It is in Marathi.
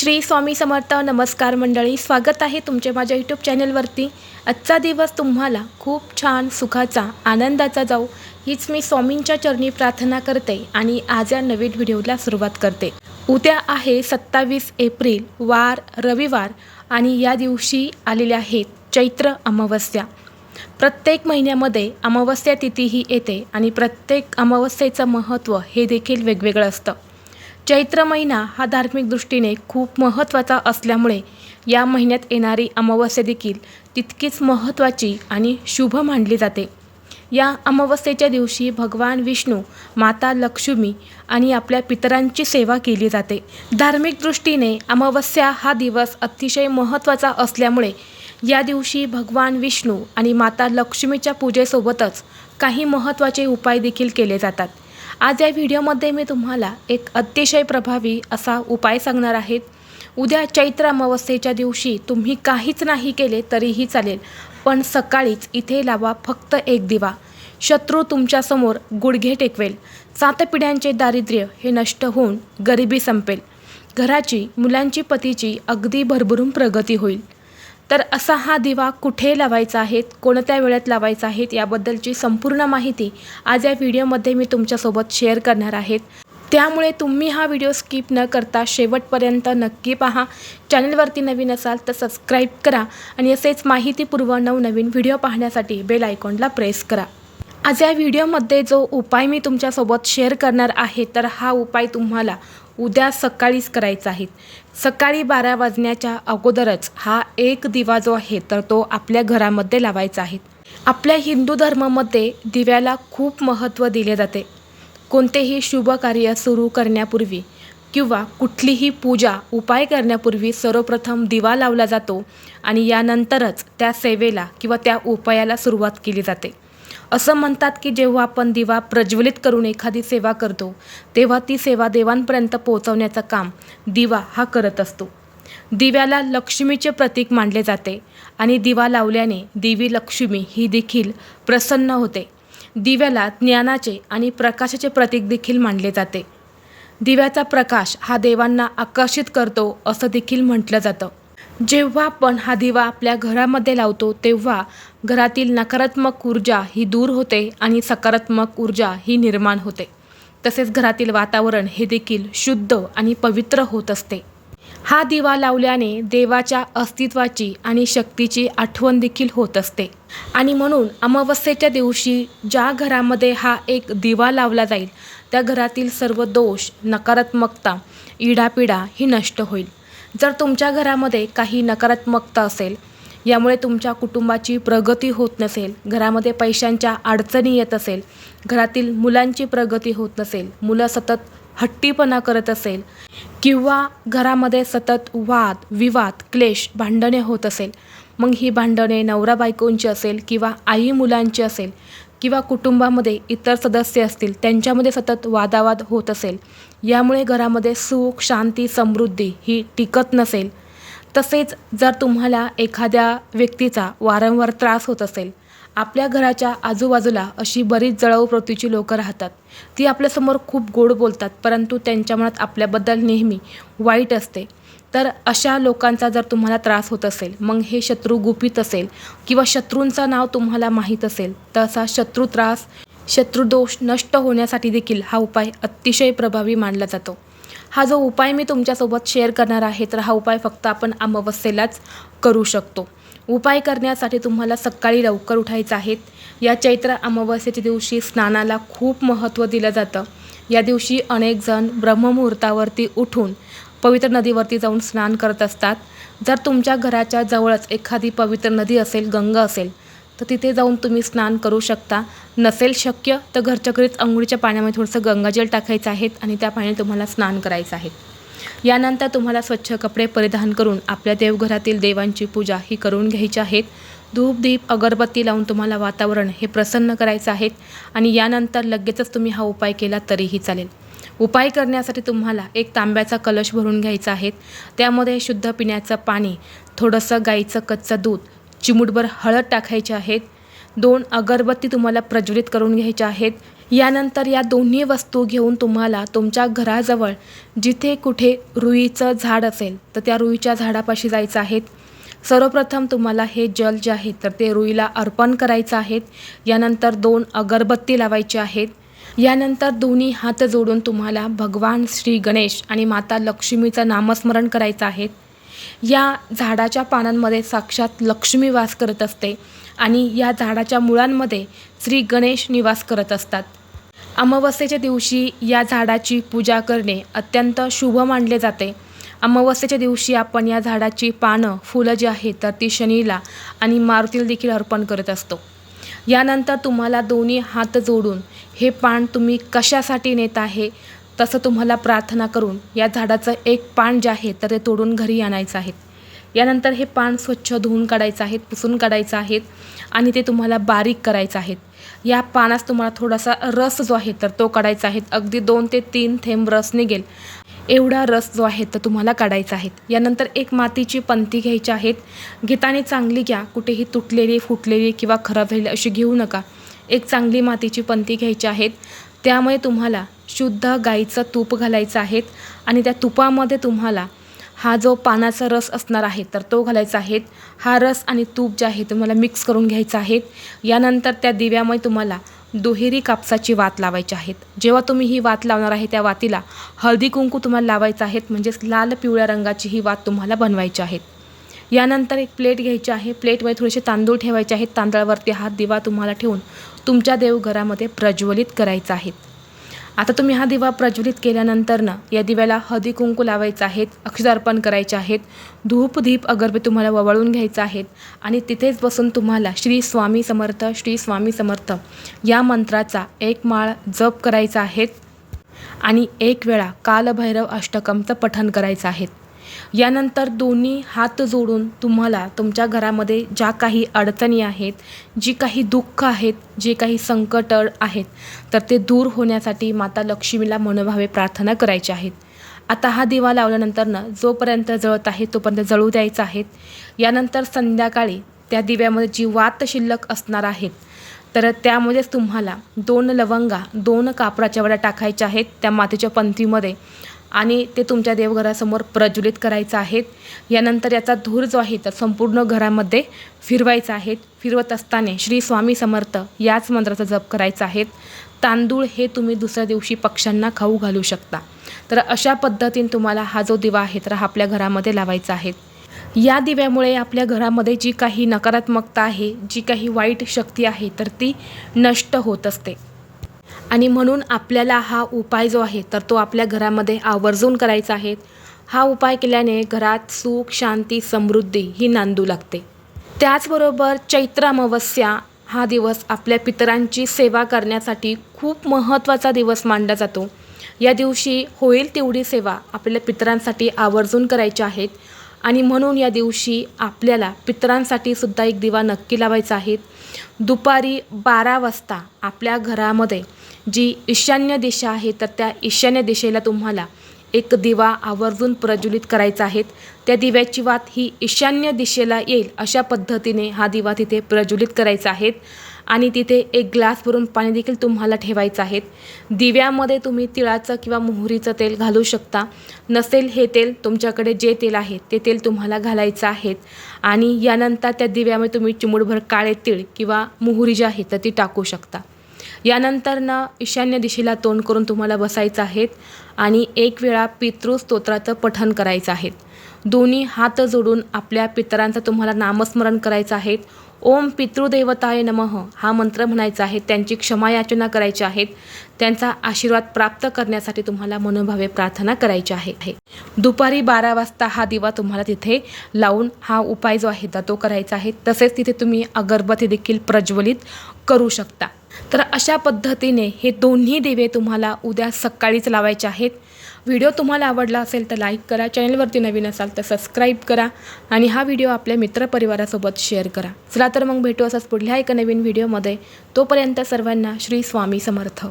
श्री स्वामी समर्थ नमस्कार मंडळी स्वागत आहे तुमचे माझ्या यूट्यूब चॅनलवरती. आजचा दिवस तुम्हाला खूप छान सुखाचा आनंदाचा जाऊ हीच मी स्वामींच्या चरणी प्रार्थना करते आणि आज या नवीन व्हिडिओला सुरुवात करते. उद्या आहे सत्तावीस एप्रिल वार रविवार आणि या दिवशी आलेल्या आहेत चैत्र अमावस्या. प्रत्येक महिन्यामध्ये अमावस्या तिथीही येते आणि प्रत्येक अमावस्येचं महत्त्व हे देखील वेगवेगळं असतं. चैत्र महिना हा धार्मिक दृष्टीने खूप महत्त्वाचा असल्यामुळे या महिन्यात येणारी अमावस्या देखील तितकीच महत्त्वाची आणि शुभ मानली जाते. या अमावस्येच्या दिवशी भगवान विष्णू माता लक्ष्मी आणि आपल्या पितरांची सेवा केली जाते. धार्मिक दृष्टीने अमावस्या हा दिवस अतिशय महत्त्वाचा असल्यामुळे या दिवशी भगवान विष्णू आणि माता लक्ष्मीच्या पूजेसोबतच काही महत्त्वाचे उपाय देखील केले जातात. आज या व्हिडिओमध्ये मी तुम्हाला एक अतिशय प्रभावी असा उपाय सांगणार आहेत. उद्या चैत्र अमावस्येच्या दिवशी तुम्ही काहीच नाही केले तरीही चालेल पण सकाळीच इथे लावा फक्त एक दिवा. शत्रू तुमच्यासमोर गुडघे टेकवेल. सात पिढ्यांचे दारिद्र्य हे नष्ट होऊन गरिबी संपेल. घराची मुलांची पतीची अगदी भरभरून प्रगती होईल. तर असा हा दिवा कुठे लावायचा आहे कोणत्या वेळेत लावायचा आहे याबद्दलची संपूर्ण माहिती आज या व्हिडिओमध्ये मी तुमच्यासोबत शेअर करणार आहेत. त्यामुळे तुम्ही हा व्हिडिओ स्किप न करता शेवटपर्यंत नक्की पहा. चॅनलवरती नवीन असाल तर सबस्क्राईब करा आणि असेच माहितीपूर्व नवनवीन व्हिडिओ पाहण्यासाठी बेल आयकॉनला प्रेस करा. आज या व्हिडिओमध्ये जो उपाय मी तुमच्यासोबत शेअर करणार आहे तर हा उपाय तुम्हाला उद्या सकाळीच करायचा आहे. सकाळी बारा वाजण्याच्या अगोदरच हा एक दिवा जो आहे तर तो आपल्या घरामध्ये लावायचा आहे. आपल्या हिंदू धर्मामध्ये दिव्याला खूप महत्त्व दिले जाते. कोणतेही शुभ कार्य सुरू करण्यापूर्वी किंवा कुठलीही पूजा उपाय करण्यापूर्वी सर्वप्रथम दिवा लावला जातो आणि यानंतरच त्या सेवेला किंवा त्या उपायाला सुरुवात केली जाते. असं म्हणतात की जेव्हा आपण दिवा प्रज्वलित करून एखादी सेवा करतो तेव्हा ती सेवा देवांपर्यंत पोहोचवण्याचं काम दिवा हा करत असतो. दिव्याला लक्ष्मीचे प्रतीक मानले जाते आणि दिवा लावल्याने देवी लक्ष्मी ही देखील प्रसन्न होते. दिव्याला ज्ञानाचे आणि प्रकाशाचे प्रतीक देखील मानले जाते. दिव्याचा प्रकाश हा देवांना आकर्षित करतो असं देखील म्हटलं जातं. जेव्हा आपण हा दिवा आपल्या घरामध्ये लावतो तेव्हा घरातील नकारात्मक ऊर्जा ही दूर होते आणि सकारात्मक ऊर्जा ही निर्माण होते. तसेच घरातील वातावरण हे देखील शुद्ध आणि पवित्र होत असते. हा दिवा लावल्याने देवाच्या अस्तित्वाची आणि शक्तीची आठवण देखील होत असते. आणि म्हणून अमावस्येच्या दिवशी ज्या घरामध्ये हा एक दिवा लावला जाईल त्या घरातील सर्व दोष नकारात्मकता इडापिडा ही नष्ट होईल. जर तुमच्या घरामध्ये काही नकारात्मकता असेल यामुळे तुमच्या कुटुंबाची प्रगती होत नसेल घरामध्ये पैशांच्या अडचणी येत असेल घरातील मुलांची प्रगती होत नसेल मुलं सतत हट्टीपणा करत असेल किंवा घरामध्ये सतत वाद विवाद क्लेश भांडणे होत असेल मग ही भांडणे नवरा बायकोंची असेल किंवा आई मुलांची असेल किंवा कुटुंबामध्ये इतर सदस्य असतील त्यांच्यामध्ये सतत वादावाद होत असेल यामुळे घरामध्ये सुख शांती समृद्धी ही टिकत नसेल. तसेच जर तुम्हाला एखाद्या व्यक्तीचा वारंवार त्रास होत असेल आपल्या घराच्या आजूबाजूला अशी बरीच जळाऊ प्रवृत्तीची लोकं राहतात. ती आपल्यासमोर खूप गोड बोलतात परंतु त्यांच्या मनात आपल्याबद्दल नेहमी वाईट असते. तर अशा लोकांचा जर तुम्हाला त्रास होत असेल मग हे शत्रू गुपित असेल किंवा शत्रूंचं नाव तुम्हाला माहीत असेल तसा शत्रू त्रास शत्रुदोष नष्ट होण्यासाठी देखील हा उपाय अतिशय प्रभावी मानला जातो. हा जो उपाय मी तुमच्यासोबत शेअर करणार आहे तर हा उपाय फक्त आपण अमावस्येलाच करू शकतो. उपाय करण्यासाठी तुम्हाला सकाळी लवकर उठायचं आहे. या चैत्र अमावस्येच्या दिवशी स्नानाला खूप महत्त्व दिलं जातं. या दिवशी अनेक जण ब्रह्ममुहूर्तावरती उठून पवित्र नदीवरती जाऊन स्नान करत असतात. जर तुमच्या घराच्या जवळच एखादी पवित्र नदी असेल गंगा असेल तर तिथे जाऊन तुम्ही स्नान करू शकता. नसेल शक्य तर घरच्या घरीच अंघोळीच्या पाण्यामध्ये थोडंसं गंगाजल टाकायचं आहे आणि त्या पाण्याने तुम्हाला स्नान करायचं आहे. यानंतर तुम्हाला स्वच्छ कपडे परिधान करून आपल्या देवघरातील देवांची पूजा ही करून घ्यायची आहेत. धूप दीप अगरबत्ती लावून तुम्हाला वातावरण हे प्रसन्न करायचं आहे आणि यानंतर लगेचच तुम्ही हा उपाय केला तरीही चालेल. उपाय करण्यासाठी तुम्हाला एक तांब्याचा कलश भरून घ्यायचा आहे. त्यामध्ये शुद्ध पिण्याचं पाणी थोडंसं गाईचं कच्चं दूध चिमूटभर हळद टाकायचे आहेत. दोन अगरबत्ती तुम्हाला प्रज्वलित करून घ्यायच्या आहेत. यानंतर या दोन्ही वस्तू घेऊन तुम्हाला तुमच्या घराजवळ जिथे कुठे रुईचं झाड असेल तर त्या रुईच्या झाडापाशी जायचं आहेत सर्वप्रथम तुम्हाला हे जल जे आहे तर ते रुईला अर्पण करायचं आहे. यानंतर दोन अगरबत्ती लावायची आहेत. यानंतर दोन्ही हात जोडून तुम्हाला भगवान श्री गणेश आणि माता लक्ष्मीचं नामस्मरण करायचं आहे. या झाडाच्या पानांमध्ये साक्षात लक्ष्मी वास करत असते आणि या झाडाच्या मुळांमध्ये श्री गणेश निवास करत असतात. अमावस्येच्या दिवशी या झाडाची पूजा करणे अत्यंत शुभ मानले जाते. अमावस्येच्या दिवशी आपण या झाडाची पानं फुलं जी आहेत तर ती शनीला आणि मारुतीला देखील अर्पण करत असतो. यानंतर तुम्हाला दोन्ही हात जोडून हे पान तुम्ही कशासाठी नेत आहे तसं तुम्हाला प्रार्थना करून या झाडाचं एक पान जे आहे तर ते तोडून घरी आणायचं आहे. यानंतर हे पान स्वच्छ धुवून काढायचं आहेत पुसून काढायचं आहेत आणि ते तुम्हाला बारीक करायचं आहेत या पानास तुम्हाला थोडासा रस जो आहे तर तो काढायचा आहे. अगदी दोन ते तीन थेंब रस निघेल. एवढा रस जो आहे तर तुम्हाला काढायचा आहे. यानंतर एक मातीची पंती घ्यायची आहेत घेताना चांगली घ्या. कुठेही तुटलेली फुटलेली किंवा खराब झालेली अशी घेऊ नका. एक चांगली मातीची पंती घ्यायची आहेत त्यामुळे तुम्हाला शुद्ध गाईचं तूप घालायचं आहे आणि त्या तुपामध्ये तुम्हाला हा जो पानाचा रस असणार आहे तर तो घालायचा आहे. हा रस आणि तूप जे आहे तुम्हाला मिक्स करून घ्यायचं आहे. यानंतर त्या दिव्यामध्ये तुम्हाला दुहेरी कापसाची वात लावायची आहेत जेव्हा तुम्ही ही वात लावणार आहे त्या वातीला हळदी कुंकू तुम्हाला लावायचं आहेत म्हणजेच लाल पिवळ्या रंगाची ही वात तुम्हाला बनवायची आहेत यानंतर एक प्लेट घ्यायची आहे. प्लेटमध्ये थोडेसे तांदूळ ठेवायचे आहेत. तांदळावरती हा दिवा तुम्हाला ठेवून तुमच्या देवघरामध्ये प्रज्वलित करायचा आहे. आता तुम्ही हा दिवा प्रज्वलित केल्यानंतर ना या दिव्याला हदी कुंकू लावायचं आहेत अक्षदार्पण करायचे आहेत धूप दीप अगरबत्ती तुम्हाला ववळून घ्यायचं आहेत आणि तिथेच बसून तुम्हाला श्री स्वामी समर्थ श्री स्वामी समर्थ या मंत्राचा एक माळ जप करायचा आहे आणि एक वेळा कालभैरव अष्टकमचं पठण करायचं आहे. यानंतर दोन्ही हात जोडून तुम्हाला तुमच्या घरामध्ये ज्या काही अडचणी आहेत जी काही दुःख आहेत जे काही संकट आहेत तर ते दूर होण्यासाठी माता लक्ष्मीला मनोभावे प्रार्थना करायची आहेत. आता हा दिवा लावल्यानंतर ना जोपर्यंत जळत आहे तोपर्यंत जळू द्यायचा आहे. यानंतर संध्याकाळी त्या दिव्यामध्ये जी वात शिल्लक असणार आहेत तर त्यामध्येच तुम्हाला दोन लवंगा दोन कापडाच्या वड्या टाकायच्या आहेत त्या मातीच्या पंथीमध्ये. आणि ते तुमच्या देवघरासमोर प्रज्वलित करायचं आहेत. यानंतर याचा धूर जो आहे तर संपूर्ण घरामध्ये फिरवायचा आहे. फिरवत असताना श्री स्वामी समर्थ याच मंत्राचा जप करायचा आहे. तांदूळ हे तुम्ही दुसऱ्या दिवशी पक्ष्यांना खाऊ घालू शकता. तर अशा पद्धतीने तुम्हाला हा जो दिवा आहे तर हा आपल्या घरामध्ये लावायचा आहे. या दिव्यामुळे आपल्या घरामध्ये जी काही नकारात्मकता आहे जी काही वाईट शक्ती आहे तर ती नष्ट होत असते. आणि म्हणून आपल्याला हा उपाय जो आहे तर तो आपल्या घरामध्ये आवर्जून करायचा आहे. हा उपाय केल्याने घरात सुख शांती समृद्धी ही नांदू लागते. त्याचबरोबर चैत्र अमावस्या हा दिवस आपल्या पितरांची सेवा करण्यासाठी खूप महत्त्वाचा दिवस मानला जातो. या दिवशी होईल तेवढी सेवा आपल्या पितरांसाठी आवर्जून करायच्या आहेत आणि म्हणून या दिवशी आपल्याला पितरांसाठी सुद्धा एक दिवा नक्की लावायचा आहे. दुपारी बारा वाजता आपल्या घरामध्ये जी ईशान्य दिशा आहे तर त्या ईशान्य दिशेला तुम्हाला एक दिवा आवर्जून प्रज्वलित करायचा आहे. त्या दिव्याची वात ही ईशान्य दिशेला येईल अशा पद्धतीने हा दिवा तिथे प्रज्वलित करायचा आहे. आणि तिथे एक ग्लास भरून पाणी देखील तुम्हाला ठेवायचं आहे. दिव्यामध्ये तुम्ही तिळाचं किंवा मोहरीचं तेल घालू शकता. नसेल हे तेल तुमच्याकडे जे तेल आहे ते तेल तुम्हाला घालायचं आहे. आणि यानंतर त्या दिव्यामध्ये तुम्ही चिमुडभर काळे तीळ किंवा मोहरी जी आहे तर ती टाकू शकता. यानंतर ना ईशान्य दिशेला तोंड करून तुम्हाला बसायचं आहेत आणि एक वेळा पितृस्तोत्राचं पठण करायचं आहे दोन्ही हात जोडून आपल्या पितरांचं तुम्हाला नामस्मरण करायचं आहे ओम पितृदेवताय नमः हा मंत्र म्हणायचा आहे. त्यांची क्षमा याचना करायची आहेत. त्यांचा आशीर्वाद प्राप्त करण्यासाठी तुम्हाला मनोभावे प्रार्थना करायची आहे. दुपारी बारा वाजता हा दिवा तुम्हाला तिथे लावून हा उपाय जो आहे तो करायचा आहे. तसेच तिथे तुम्ही अगरबत्ती देखील प्रज्वलित करू शकता. तर अशा पद्धतीने हे दोन्ही दिवे तुम्हाला उद्या सकाळीच लावायचे आहेत. व्हिडिओ तुम्हाला आवडला असेल तर लाईक करा चॅनलवरती नवीन असाल तर सबस्क्राईब करा आणि हा व्हिडिओ आपल्या मित्रपरिवारासोबत शेअर करा. चला तर मग भेटू असंच पुढल्या एका नवीन व्हिडिओमध्ये. तोपर्यंत सर्वांना श्री स्वामी समर्थ.